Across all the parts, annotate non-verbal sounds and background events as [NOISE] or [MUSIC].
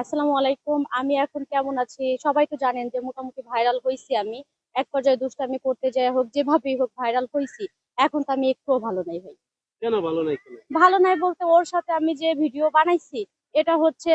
আসসালামু আলাইকুম। আমি এখন কেমন আছি? সবাই তো জানেন যে মোটামুটি ভাইরাল হয়েছি আমি। এক পর্যায়ে দুষ্টামি করতে যাই হোক যেভাবেই হোক ভাইরাল হয়েছি এখন তো আমি একটুও ভালো নাই ভাই। কেন ভালো নাই ভালো নাই বলতে ওর সাথে আমি যে ভিডিও বানাইছি এটা হচ্ছে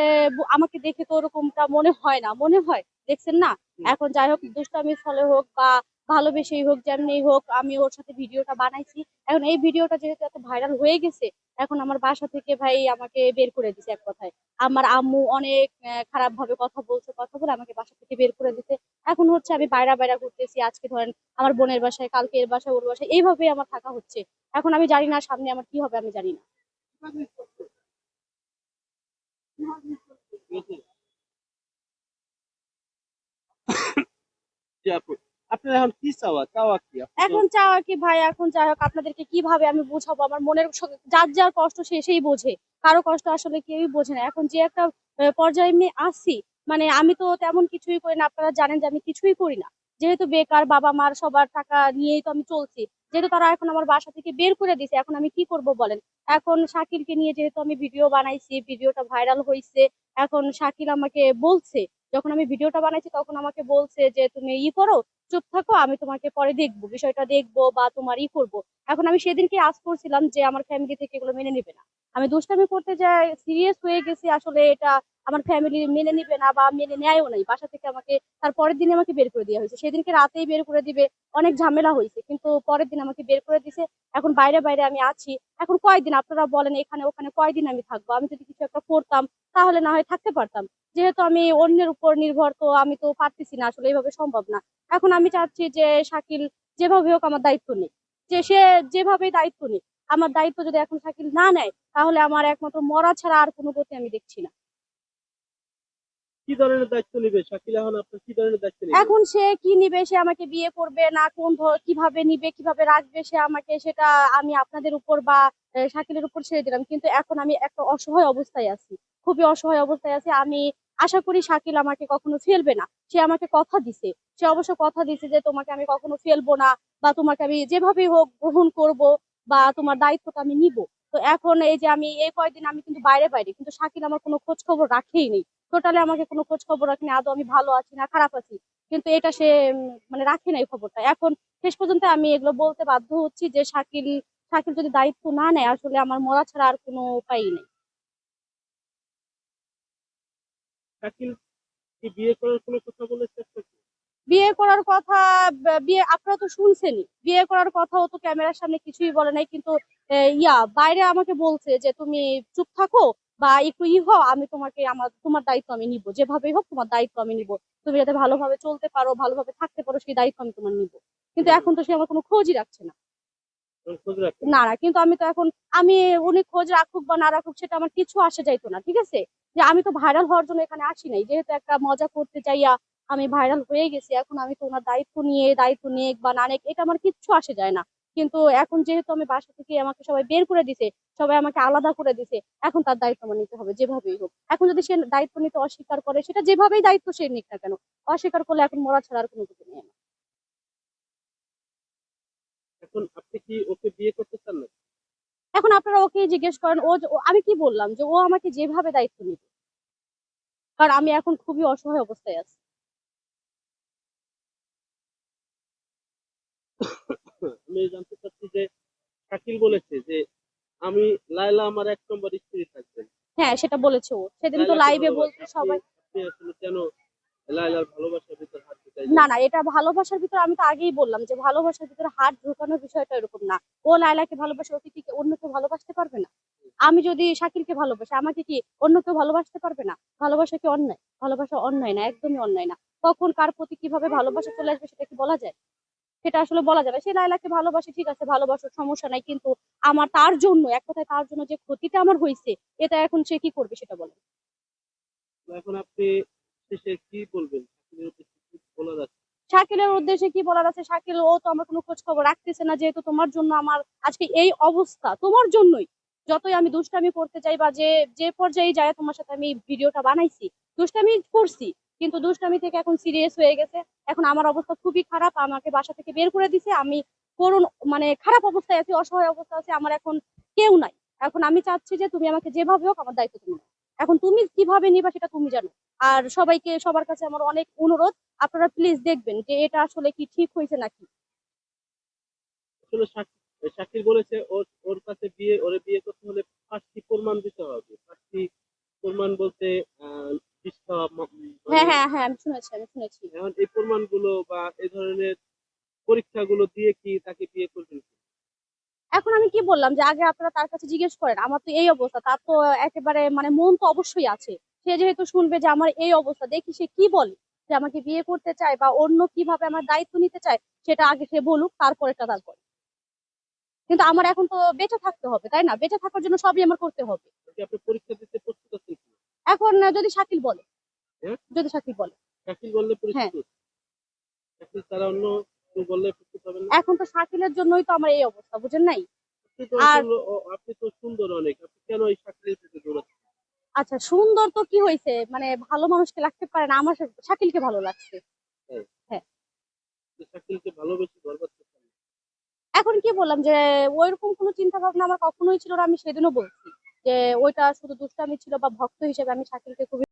আমাকে দেখে তো ওরকমটা মনে হয় না মনে হয়। দেখছেন না? এখন যাই হোক দুষ্টামির ফলে হোক বা ভালোবেসেই হোক যেমনি হোক আমি ওর সাথে ভিডিওটা বানাইছি। এখন এই ভিডিওটা যেহেতু এত ভাইরাল হয়ে গেছে এখন আমার বাসা থেকে ভাই আমাকে বের করে দিছে এক কথায়। আমার আম্মু অনেক খারাপ ভাবে কথা বলছে, কথা বলে আমাকে বাসা থেকে বের করে দিছে। এখন হচ্ছে আমি বাইরা বাইরা ঘুরতেছি, আজকে ধরেন আমার বোনের বাসায়, কালকে এর বাসায়, ওর বাসায়, এইভাবেই আমার থাকা হচ্ছে। এখন আমি জানি না সামনে আমার কি হবে আমি জানি না। [COUGHS] আপু। আপনার এখন কি চাওয়া? চাওয়া কি এখন চাওয়া কি ভাই, এখন যাই হোক, আপনাদেরকে কীভাবে আমি বুঝাবো? আমার মনের যার যার কষ্ট সে সেই বোঝে। কারও কষ্ট আসলে কেউই বোঝে না। এখন যে একটা পর্যায়ে আমি আসছি মানে আমি তো তেমন কিছুই করি না। আপনারা জানেন যে আমি কিছুই করি না। যেহেতু বেকার, বাবা মার সবার টাকা নিয়েই তো আমি চলছি। যেহেতু তারা এখন আমার বাসা থেকে বের করে দিছে, এখন আমি কি করব বলেন? এখন শাকিলকে নিয়ে যেহেতু আমি ভিডিও বানাইছি, ভিডিওটা ভাইরাল হয়েছে এখন শাকিল আমাকে বলছে যখন আমি ভিডিওটা বানাইছি, তখন আমাকে বলছে যে, তুমি ই করো, চুপ থাকো, আমি তোমাকে পরে দেখব, বিষয়টা দেখব বা তোমার ই করব। এখন আমি সেদিনকে আজ করছিলাম যে, আমার ফ্যামিলি থেকে এগুলো মেনে নেবে না। আমি দুষ্টামি করতে যাই সিরিয়াস হয়ে গেছি, আসলে এটা আমার ফ্যামিলি মেনে নিবে না বা মেনে নেয়ও নাই। বাসা থেকে আমাকে তার পরের দিন আমাকে বের করে দেওয়া হয়েছে। সেদিনকে রাতেই বের করে দিবে, অনেক ঝামেলা হয়েছে, কিন্তু পরের দিন আমাকে বের করে দিছে। এখন বাইরে বাইরে আমি আছি। এখন কয়দিন, আপনারা বলেন এখানে, ওখানে কয়দিন আমি থাকব? আমি যদি কিছু একটা করতাম, তাহলে না হয় থাকতে পারতাম। যেহেতু আমি অন্যের উপর নির্ভর তো আমি তো পারতেছি না আসলে এইভাবে সম্ভব না। এখন আমি চাচ্ছি যে শাকিল যেভাবে হোক আমার দায়িত্ব নেই যে সে যেভাবে দায়িত্ব নেই আমার দায়িত্ব যদি এখন শাকিল না নেয় তাহলে আমার একমাত্র মরা ছাড়া আর কোনো গতি আমি দেখছি না। কি ধরনের দায়িত্ব নিবে? শাকিল এখন আপনার কি ধরনের দায়িত্ব নিবে? এখন সে কি নিবে সে আমাকে বিয়ে করবে না কোন কীভাবে নিবে কীভাবে রাখবে সে আমাকে সেটা আমি আপনাদের উপর বা শাকিলের উপর ছেড়ে দিলাম। কিন্তু এখন আমি একটা অসহায় অবস্থায় আছি। খুবই অসহায় অবস্থায় আছি। আমি আশা করি শাকিল আমাকে কখনো ফেলবে না। সে আমাকে কথা দিছে। সে অবশ্য কথা দিছে যে, তোমাকে আমি কখনো ফেলব না বা তোমাকে আমি যেভাবেই হোক গ্রহণ করব বা তোমার দায়িত্বটা আমি নিব। তো এখন এই যে আমি, এই কয়দিন আমি কিন্তু বাইরে বাইরে, কিন্তু শাকিল আমার কোনো খোঁজ খবর রাখেই নেই। টোটালি আমাকে কোনো খোঁজ খবর রাখেনি, আদৌ আমি ভালো আছি না খারাপ আছি। কিন্তু এটা সে মানে রাখে না এই খবরটা। এখন শেষ পর্যন্ত আমি এগুলো বলতে বাধ্য হচ্ছি যে, শাকিল শাকিল যদি দায়িত্ব না নেয়, আসলে আমার মরা ছাড়া আর কোনো উপায়ই নেই। শাকিল কি বিয়ে করার কোনো কথা বলেছে? বিয়ে করার কথা, বিয়ে আপনারা তো শুনছেনই। বিয়ে করার কথা ও তো ক্যামেরার সামনে কিছুই বলে নাই, কিন্তু ইয়া, বাইরে আমাকে বলছে যে তুমি চুপ থাকো বা একটু ই হও, আমি তোমাকে আমার, তোমার দায়িত্ব আমি নিব। যেভাবেই হোক তোমার দায়িত্ব আমি নিব। তুমি যাতে ভালোভাবে চলতে পারো, ভালোভাবে থাকতে পারো, সেই দায়িত্ব আমি তোমার নিব। কিন্তু এখন তো সে আমার কোনো খোঁজই রাখছে না। না না, কিন্তু আমি তো এখন, আমি, উনি খোঁজ রাখুক বা না রাখুক, সেটা আমার কিছু আসে যাইতো না, ঠিক আছে? যে আমি তো ভাইরাল হওয়ার জন্য এখানে আসি নাই, যেহেতু একটা মজা করতে আমি ভাইরাল হয়ে গেছি, এখন আমি তো ওনার দায়িত্ব নিয়ে, দায়িত্ব নেক বা না নেক, এটা আমার কিচ্ছু আসে যায় না। কিন্তু এখন যেহেতু আমি বাসা থেকে আমাকে সবাই বের করে দিছে, সবাই আমাকে আলাদা করে দিছে, এখন তার দায়িত্ব আমার নিতে হবে, যেভাবেই হোক। এখন যদি সে দায়িত্ব নিতে অস্বীকার করে, সেটা যেভাবেই দায়িত্ব সে নিক না কেন, অস্বীকার করলে এখন মরা ছাড়া আর কোনো কিছু নেই। এখন আপনি কি ওকে বিয়ে করতে চান না এখন আপনারা ওকে জিজ্ঞেস করেন ও আমি কি বললাম যে ও আমাকে যেভাবে দায়িত্ব নিবে? কারণ আমি এখন খুবই অসহায় অবস্থায় আছি। আমি জানতে চাচ্ছি যে শাকিল বলেছে যে আমি লায়লা আমার এক নম্বর স্ত্রী থাকবেন। হ্যাঁ সেটা বলেছে ও। সেদিন তো লাইভে। বলতে সবাই। আসলে কেন না না এটা ভালোবাসার ভিতরে আমি তো আগেই বললাম যে ভালোবাসার ভিতরে হাত ঢোকানোর বিষয়টা এরকম না। ও লাইলাকে ভালোবাসে ওকে কি অন্য কেউ ভালোবাসতে পারবে না? আমি যদি শাকিলকে ভালোবাসি আমাকে কি অন্য কেউ ভালোবাসতে পারবে না? ভালোবাসা কি অন্যায়? ভালোবাসা অন্যায় না একদমই অন্যায় না। কখন কার প্রতি কীভাবে ভালোবাসা চলে আসবে সেটা কি বলা যায়? সেটা আসলে বলা যাবে সে লাইলাকে ভালোবাসে ঠিক আছে ভালোবাসার সমস্যা নাই কিন্তু আমার তার জন্য এক কথায় তার জন্য যে ক্ষতিটা আমার হয়েছে এটা এখন সে কি করবে সেটা বলে এখন আপনি শাকিলের উদ্দেশ্যে কি বলার আছে? শাকিল, ও তো আমার কোনো খোঁজ খবর রাখতেছে না, যেহেতু তোমার জন্য আমার আজকে এই অবস্থা, তোমার জন্যই। যতই আমি দুষ্টামি করতে চাই বা যে যে পর্যায়ে যায় তোমার সাথে আমি ভিডিওটা বানাইছি, দুষ্টামি করছি, কিন্তু দুষ্টামি থেকে এখন সিরিয়াস হয়ে গেছে। এখন আমার অবস্থা খুবই খারাপ, আমাকে বাসা থেকে বের করে দিছে। আমি করুন মানে খারাপ অবস্থায় আছি, অসহায় অবস্থা আছে, আমার এখন কেউ নাই। এখন আমি চাচ্ছি যে তুমি আমাকে যেভাবে হোক আমার দায়িত্ব তুমি। এখন তুমি কীভাবে নিবা সেটা তুমি জানো। আর সবাইকে সবার কাছে আমার অনেক অনুরোধ আপনারা প্লিজ দেখবেন যে এটা আসলে কি ঠিক হয়েছে নাকি। শাক- বলেছে ওর ওর কাছে বিয়ে ওরে বিয়ে করতে হলে পাঁচটি প্রমাণ দিতে হবে। পাঁচটি প্রমাণ বলতে হ্যাঁ হ্যাঁ হ্যাঁ আমি শুনেছি আমি শুনেছি। এখন এই প্রমাণগুলো বা এই ধরনের পরীক্ষাগুলো দিয়ে কি তাকে বিয়ে করবেন এখন আমি কি বললাম যে আগে আপনারা তার কাছে জিজ্ঞেস করেন আমার তো এই অবস্থা তার তো একেবারে মানে মন তো অবশ্যই আছে। সে যেহেতু শুনবে যে আমার এই অবস্থা দেখি সে কি বলে যে আমাকে বিয়ে করতে চায় বা অন্য কীভাবে আমার দায়িত্ব নিতে চায় সেটা আগে সে বলুক তারপরেটা তারপর কিন্তু আমার এখন তো বেঁচে থাকতে হবে তাই না? বেঁচে থাকার জন্য সবই আমার করতে হবে। পরীক্ষা দিতে প্রস্তুত এখন যদি শাকিল বলে হ্যাঁ? যদি শাকিল বলে। শাকিল বললে হ্যাঁ। শাকিল তারা অন্য এখন তো শাকিলের জন্যই তো আমার এই অবস্থা বুঝেন নাই? আর- আপনি তো সুন্দর অনেক আপনি কেন এই শাকিলের দিকে দৌড়াচ্ছেন? আচ্ছা সুন্দর তো কি হয়েছে? মানে ভালো মানুষকে লাগতে পারে না আমার শাকিলকে ভালো লাগছে। যে শাকিলকে ভালোবেসে বরবাদ এখন কি বললাম যে ওইরকম কোনো চিন্তা ভাবনা আমার কখনোই ছিল না আমি সেদিনও বলছি যে ওইটা শুধু দুষ্টামি ছিল বা ভক্ত হিসেবে আমি শাকিলকে খুবই